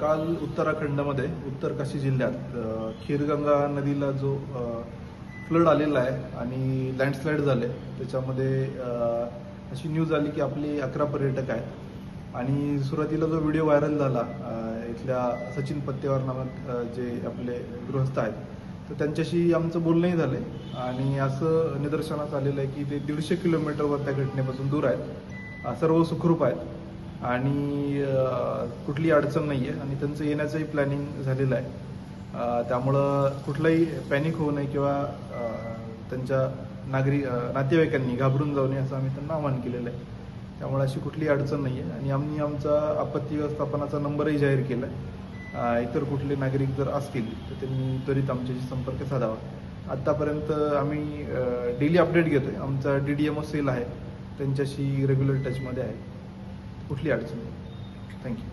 काल उत्तराखंडमध्ये उत्तर काशी जिल्ह्यात खीरगंगा नदीला जो फ्लड आलेला आहे आणि लँडस्लाईड झाले त्याच्यामध्ये अशी न्यूज आली की आपले अकरा पर्यटक आहेत. आणि सुरुवातीला जो व्हिडिओ व्हायरल झाला इथल्या सचिन पत्तेवार नामक जे आपले गृहस्थ आहेत तर त्यांच्याशी आमचं बोलणंही झालंय. आणि असं निदर्शनास आलेलं आहे की ते दीडशे किलोमीटरवर त्या घटनेपासून दूर आहेत. सर्व सुखरूप आहेत. आणि कुठली अडचण नाही आहे आणि त्यांचं येण्याचंही प्लॅनिंग झालेलं आहे. त्यामुळं कुठलंही पॅनिक होऊ नये किंवा त्यांच्या नागरिक नातेवाईकांनी घाबरून जाऊ नये असं आम्ही त्यांना आवाहन केलेलं आहे. त्यामुळे अशी कुठली अडचण नाही आहे आणि आम्ही आमचा आपत्ती व्यवस्थापनाचा नंबरही जाहीर केला आहे इतर कुठले नागरिक जर असतील तर त्यांनी त्वरित आमच्याशी संपर्क साधावा. आत्तापर्यंत आम्ही डेली अपडेट घेतो आहे आमचा D D M O cell आहे. त्यांच्याशी रेग्युलर टचमध्ये आहे. कुठली अडचण नाही थँक्यू